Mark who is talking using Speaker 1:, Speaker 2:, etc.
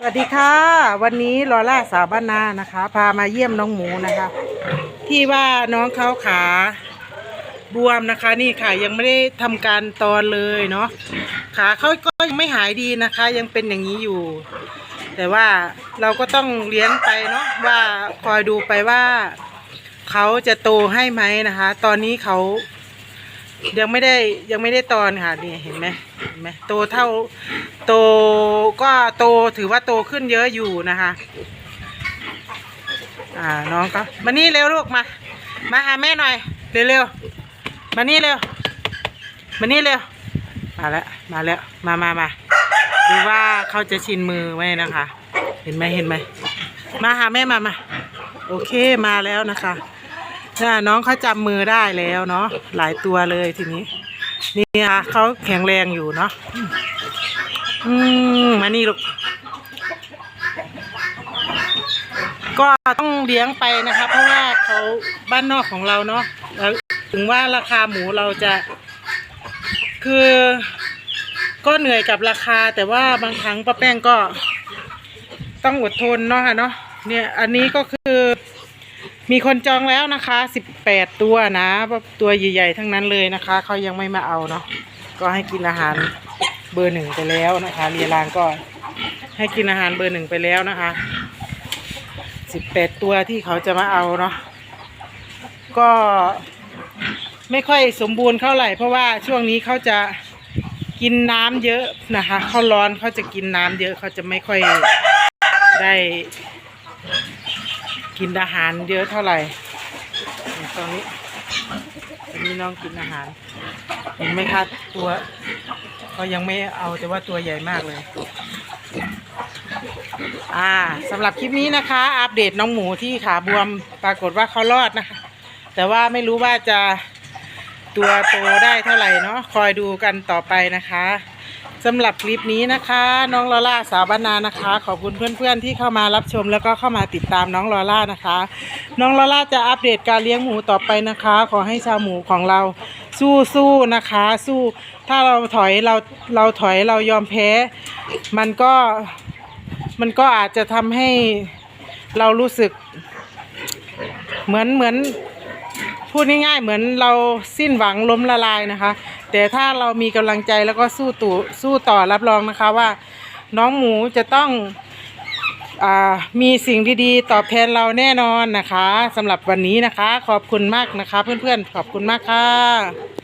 Speaker 1: สวัสดีค่ะ วันนี้ลอล่าสาวบ้านนานะคะ พามาเยี่ยมน้องหมูนะคะ ที่ว่าน้องเขาขาบวมนะคะ นี่ค่ะยังไม่ได้ทำการตอนเลยเนาะขาเขาก็ยังไม่หายดีนะคะ ยังเป็นอย่างนี้อยู่ แต่ว่าเราก็ต้องเลี้ยงไปเนาะว่าคอยดูไปว่าเขาจะโตให้ไหมนะคะ ตอนนี้เขา ยังไม่ได้ยังไม่ได้ตอนค่ะนี่เห็นไหมเห็นไหมโตเท่าโตก็โตถือว่าโตขึ้นเยอะอยู่นะคะ อ่าน้องก็มานี่เร็วลูกมา มาหาแม่หน่อยเร็วๆมานี่เร็วมานี่เร็วมาแล้วมาแล้วมามามาดูว่าเขาจะชินมือไหมนะคะ เห็นไหมเห็นไหมมาหาแม่มามาโอเคมาแล้วนะคะ น่ะน้องเขาจำมือได้แล้วเนาะหลายตัวเลยทีนี้ นี่ค่ะเขาแข็งแรงอยู่เนาะอืมมานี่ลูกก็ต้องเลี้ยงไปนะคะ เพราะว่าเขาบ้านนอกของเราเนาะแล้วถึงว่าราคาหมูเราจะ คือ ก็เหนื่อยกับราคา แต่ว่าบางครั้งป้าแป้งก็ ต้องอดทนเนาะค่ะเนาะเนี่ย อันนี้ก็คือ มีคนจองแล้วนะคะสิบแปดตัวนะตัวใหญ่ๆทั้งนั้นเลยนะคะเขายังไม่มาเอาเนาะก็ให้กินอาหารเบอร์หนึ่งไปแล้วนะคะเรียรางก็ให้กินอาหารเบอร์หนึ่งไปแล้วนะคะสิบแปดตัวที่เขาจะมาเอาเนาะก็ไม่ค่อยสมบูรณ์เท่าไหร่เพราะว่าช่วงนี้เขาจะกินน้ำเยอะนะคะเขาร้อนเขาจะกินน้ำเยอะเขาจะไม่ค่อยได้ กินอาหารเยอะเท่าไหร่ตอนนี้ตอนนี้น้องกินอาหาร เห็นไหมคะตัวก็ยังไม่เอาแต่ว่าตัวใหญ่มากเลย อ่าสำหรับคลิปนี้นะคะ อัปเดตน้องหมูที่ขาบวมปรากฏว่าเขารอดนะคะ แต่ว่าไม่รู้ว่าจะตัวโตได้เท่าไหร่เนาะคอยดูกันต่อไปนะคะ สำหรับคลิปนี้นะคะ น้องลอล่าสาวบ้านนานะคะ ขอบคุณเพื่อนๆที่เข้ามารับชมแล้วก็เข้ามาติดตามน้องลอล่านะคะ น้องลอล่าจะอัปเดตการเลี้ยงหมูต่อไปนะคะ ขอให้ชาวหมูของเราสู้ๆนะคะ สู้ถ้าเราถอยเราเราถอยเรายอมแพ้ มันก็มันก็อาจจะทำให้เรารู้สึก เหมือนเหมือน พูดง่ายๆเหมือนเราสิ้นหวังล้มละลายนะคะ แต่ถ้าเรามีกำลังใจแล้วก็สู้ตู่สู้ต่อรับรองนะคะว่า น้องหมูจะต้องอมีสิ่งดีๆ ตอบแทนเราแน่นอนนะคะสำหรับวันนี้นะคะ ขอบคุณมากนะคะ เพื่อนๆขอบคุณมากค่ะ